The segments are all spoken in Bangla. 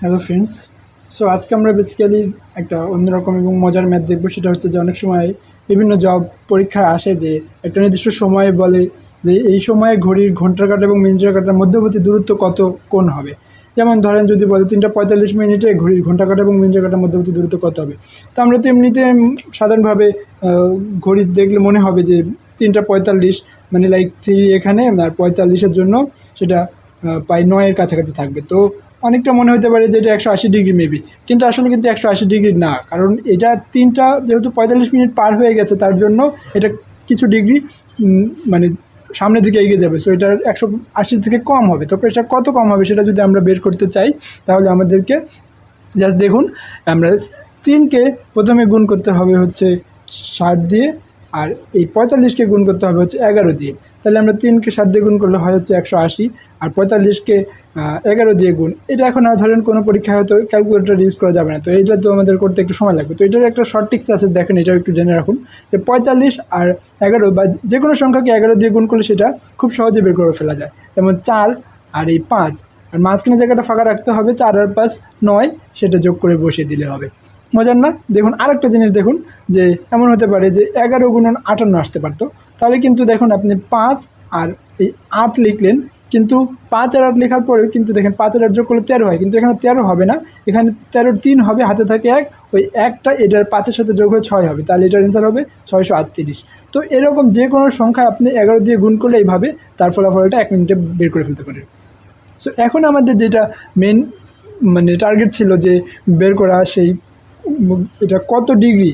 হ্যালো ফ্রেন্ডস সো আজকে আমরা বেসিক্যালি একটা অন্যরকম এবং মজার ম্যাথ দেখব। সেটা হচ্ছে যে অনেক সময় বিভিন্ন জব পরীক্ষায় আসে যে একটা নির্দিষ্ট সময়ে বলে যে এই সময়ে ঘড়ির ঘণ্টার কাটা এবং মিনিটের কাটার মধ্যবর্তী দূরত্ব কত কোন হবে? যেমন ধরেন যদি বলে তিনটা পঁয়তাল্লিশ মিনিটে ঘড়ির ঘণ্টা কাটা এবং মিনিটের কাটার মধ্যবর্তী দূরত্ব কত হবে? তো আমরা তো এমনিতে সাধারণভাবে ঘড়ি দেখলে মনে হবে যে তিনটা পঁয়তাল্লিশ মানে লাইক থ্রি এখানে, আর পঁয়তাল্লিশের জন্য সেটা প্রায় নয়ের কাছাকাছি থাকবে। তো অনেকটা মনে হতে পারে যে এটা একশো আশি ডিগ্রি মেবি কিন্তু আসলে কিন্তু একশো আশি ডিগ্রি না, কারণ এটা তিনটা যেহেতু পঁয়তাল্লিশ মিনিট পার হয়ে গেছে, তার জন্য এটা কিছু ডিগ্রি মানে সামনের দিকে এগিয়ে যাবে সো এটার একশো আশি থেকে কম হবে। তো এটা কত কম হবে সেটা যদি আমরা বের করতে চাই, তাহলে আমাদেরকে জাস্ট দেখুন, আমরা তিনকে প্রথমে গুণ করতে হবে হচ্ছে ষাট দিয়ে, আর এই পঁয়তাল্লিশকে গুণ করতে হবে হচ্ছে এগারো দিয়ে। তাহলে আমরা তিনকে সাত দিয়ে গুণ করলে হয় হচ্ছে একশো আশি, আর পঁয়তাল্লিশকে এগারো দিয়ে গুণ। এটা এখন আর ধরেন কোনো পরীক্ষায় হয়তো ক্যালকুলেটর ইউজ করা যাবে না। তো এটা তো আমাদের করতে একটু সময় লাগবে। তো এটার একটা শর্ট টিক্স আছে, দেখেন এটাও একটু জেনে রাখুন। যে পঁয়তাল্লিশ আর এগারো বা যে কোনো সংখ্যাকে এগারো দিয়ে গুণ করলে সেটা খুব সহজে বের করে ফেলা যায়। যেমন চার আর এই পাঁচ। আর মাঝখানে জায়গাটা ফাঁকা রাখতে হবে, চার আর পাঁচ নয়, সেটা যোগ করে বসিয়ে দিলে হবে। মজার না? দেখুন, আরেকটা জিনিস দেখুন, যে এমন হতে পারে যে এগারো গুণন আটান্ন আসতে পারতো। তাহলে কিন্তু দেখুন আপনি পাঁচ আর এই আট লিখলেন, কিন্তু পাঁচ আর আট লেখার পরেও কিন্তু দেখেন পাঁচ আর আট যোগ করলে তেরো হয়, কিন্তু এখানে তেরো হবে না। এখানে তেরো তিন হবে, হাতে থাকে এক, ওই একটা এটার পাঁচের সাথে যোগ হয়ে ছয় হবে, তাহলে এটার অ্যান্সার হবে ছয়শো আটত্রিশ। তো এরকম যে কোনো সংখ্যা আপনি এগারো দিয়ে গুণ করলে এইভাবে তার ফলাফলটা এক মিনিটে বের করে ফেলতে পারেন। সো এখন আমাদের যেটা মেন মানে টার্গেট ছিল যে বের করা সেই, এটা কত ডিগ্রি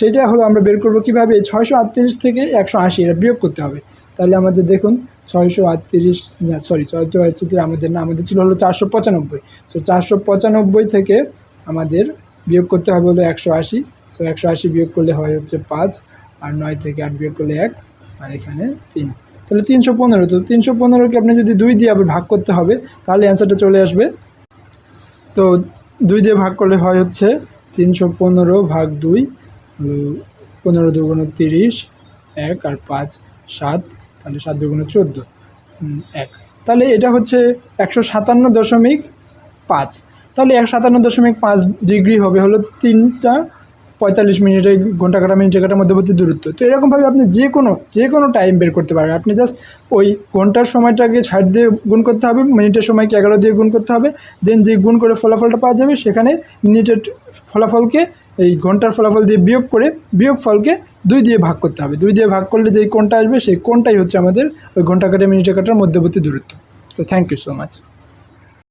সেটা হলো আমরা বের করব কীভাবে? ছয়শো আটত্রিশ থেকে একশো আশি, এটা বিয়োগ করতে হবে। তাহলে আমাদের দেখুন, ছয়শো আটত্রিশ সরি ছয়শো হচ্ছে আমাদের না আমাদের ছিল হলো চারশো পঁচানব্বই। তো চারশো পঁচানব্বই থেকে আমাদের বিয়োগ করতে হবে হলো একশো আশি। তো একশো আশি বিয়োগ করলে হয় হচ্ছে পাঁচ, আর নয় থেকে আট বিয়োগ করলে এক, আর এখানে তিন। তাহলে তিনশো পনেরো। তো তিনশো পনেরোকে আপনি যদি দুই দিয়ে আবার ভাগ করতে হবে, তাহলে অ্যান্সারটা চলে আসবে। তো দুই দিয়ে ভাগ করলে হয় হচ্ছে তিনশো পনেরো ভাগ দুই পনেরো দুগুণ তিরিশ, এক আর পাঁচ সাত, তাহলে সাত দুগুণ চোদ্দ এক। তাহলে এটা হচ্ছে একশো সাতান্ন দশমিক পাঁচ। তাহলে একশো সাতান্ন দশমিক পাঁচ ডিগ্রি হবে হলো তিনটা পঁয়তাল্লিশ মিনিটের ঘণ্টা কাটা মিনিটের কাটার মধ্যবর্তী দূরত্ব। তো এরকমভাবে আপনি যে কোনো যে কোনো টাইম বের করতে পারবেন। আপনি জাস্ট ওই ঘণ্টার সময়টাকে ষাট দিয়ে গুণ করতে হবে, মিনিটের সময়কে এগারো দিয়ে গুণ করতে হবে দেন যে গুণ করে ফলাফলটা পাওয়া যাবে সেখানে মিনিটের ফলাফলকে এই ঘণ্টার ফলাফল দিয়ে বিয়োগ করে বিয়োগ ফলকে দুই দিয়ে ভাগ করতে হবে। দুই দিয়ে ভাগ করলে যেই কোনটা আসবে সেই কোনটাই হচ্ছে আমাদের ওই ঘণ্টা কাটা মিনিটে কাটার মধ্যবর্তী দূরত্ব। তো থ্যাংক ইউ সো মাচ